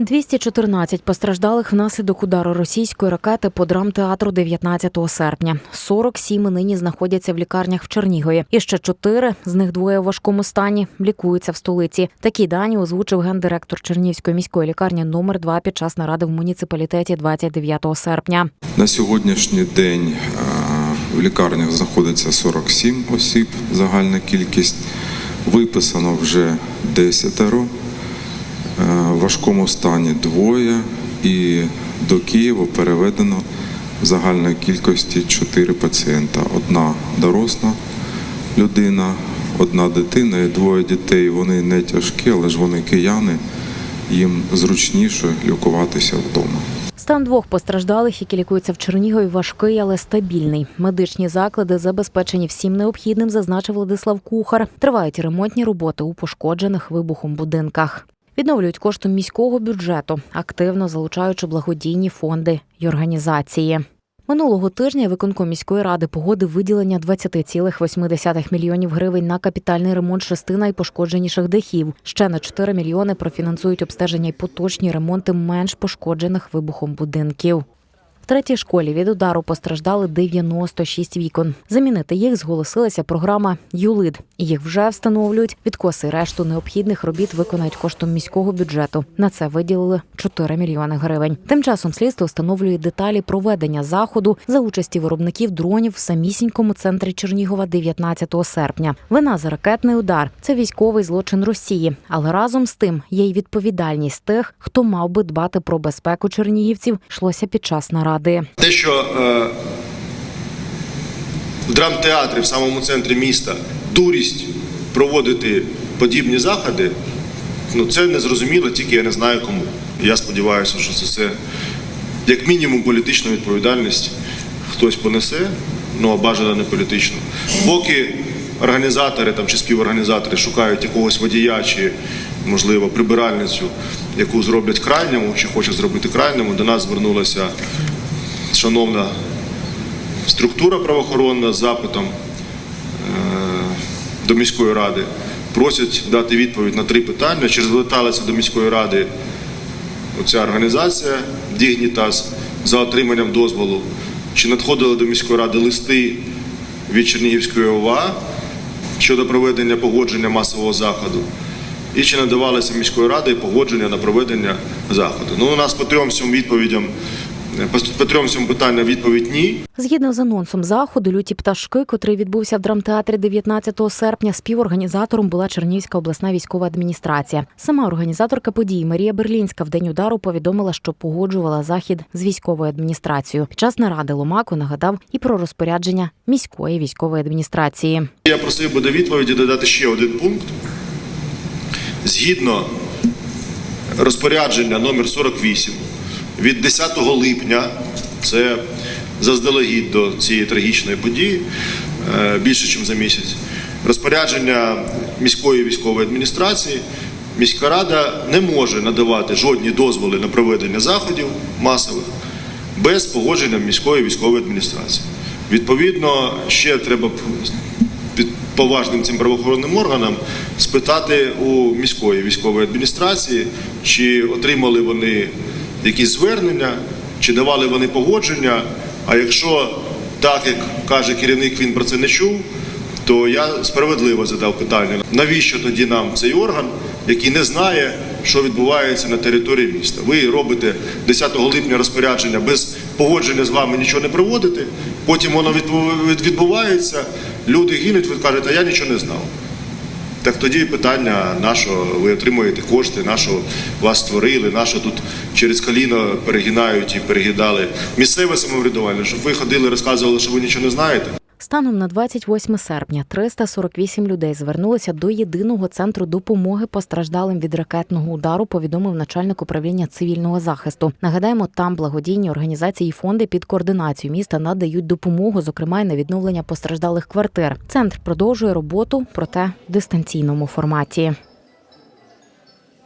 214 постраждалих внаслідок удару російської ракети по драмтеатру 19 серпня. 47 нині знаходяться в лікарнях в Чернігові. І ще чотири, з них двоє у важкому стані, лікуються в столиці. Такі дані озвучив гендиректор Чернігівської міської лікарні номер 2 під час наради в муніципалітеті 29 серпня. На сьогоднішній день е, в лікарнях знаходиться 47 осіб, загальна кількість. Виписано вже 10, в важкому стані двоє, і до Києва переведено в загальної кількості 4 пацієнта. Одна доросла людина, одна дитина і двоє дітей. Вони не тяжкі, але ж вони кияни, їм зручніше лікуватися вдома. Стан двох постраждалих, які лікуються в Чернігові, важкий, але стабільний. Медичні заклади забезпечені всім необхідним, зазначив Владислав Кухар. Тривають ремонтні роботи у пошкоджених вибухом будинках. Відновлюють коштом міського бюджету, активно залучаючи благодійні фонди й організації. Минулого тижня виконком міської ради погодив виділення 20,8 мільйонів гривень на капітальний ремонт шести найпошкодженіших дахів. Ще на 4 мільйони профінансують обстеження й поточні ремонти менш пошкоджених вибухом будинків. Третій школі від удару постраждали 96 вікон. Замінити їх зголосилася програма ЮЛИД. Їх вже встановлюють. Відкоси решту необхідних робіт виконають коштом міського бюджету. На це виділили 4 мільйони гривень. Тим часом слідство встановлює деталі проведення заходу за участі виробників дронів в самісінькому центрі Чернігова 19 серпня. Вина за ракетний удар це військовий злочин Росії, але разом з тим є й відповідальність тих, хто мав би дбати про безпеку чернігівців, йшлося під час наради. Те, що е, в драмтеатрі в самому центрі міста дурість проводити подібні заходи, ну це незрозуміло, тільки я не знаю кому. Я сподіваюся, що це все як мінімум політичну відповідальність хтось понесе, ну а бажано не політичну. Поки організатори там, чи співорганізатори шукають якогось водія чи, можливо, прибиральницю, яку зроблять крайньому, чи хочуть зробити крайньому, до нас звернулася шановна структура правоохоронна з запитом е, до міської ради. Просять дати відповідь на три питання. Чи зверталася до міської ради оця організація Дігнітас за отриманням дозволу? Чи надходили до міської ради листи від Чернігівської ОВА щодо проведення погодження масового заходу? І чи надавалося міською радою погодження на проведення заходу? Ну, у нас по трьом цим відповідям, по, по трьом цим питанням відповідь ні. Згідно з анонсом заходу, люті пташки, котрий відбувся в драмтеатрі 19 серпня, співорганізатором була Чернігівська обласна військова адміністрація. Сама організаторка подій Марія Берлінська в день удару повідомила, що погоджувала захід з військовою адміністрацією. Під час наради Ломако нагадав і про розпорядження міської військової адміністрації. Я просив би до відповіді додати ще один пункт. Згідно розпорядження номер 48 від 10 липня, це заздалегідь до цієї трагічної події, е, більше, ніж за місяць, розпорядження міської військової адміністрації, міська рада не може надавати жодні дозволи на проведення заходів масових без погодження міської військової адміністрації. Відповідно, ще треба під поважним цим правоохоронним органам спитати у міської військової адміністрації, чи отримали вони якісь звернення, чи давали вони погодження. А якщо так, як каже керівник, він про це не чув, то я справедливо задав питання: навіщо тоді нам цей орган, який не знає, що відбувається на території міста? Ви робите 10 липня розпорядження без погодження з вами нічого не проводите, потім воно відбувається, люди гинуть, ви кажете, я нічого не знав. Так тоді питання, нашого, ви отримуєте кошти, нашого вас створили, нашого тут через коліно перегинають і перегидали місцеве самоврядування, щоб ви ходили, розказували, що ви нічого не знаєте. Станом на 28 серпня 348 людей звернулися до єдиного центру допомоги постраждалим від ракетного удару. Повідомив начальник управління цивільного захисту. Нагадаємо, там благодійні організації і фонди під координацію міста надають допомогу, зокрема й на відновлення постраждалих квартир. Центр продовжує роботу, проте в дистанційному форматі.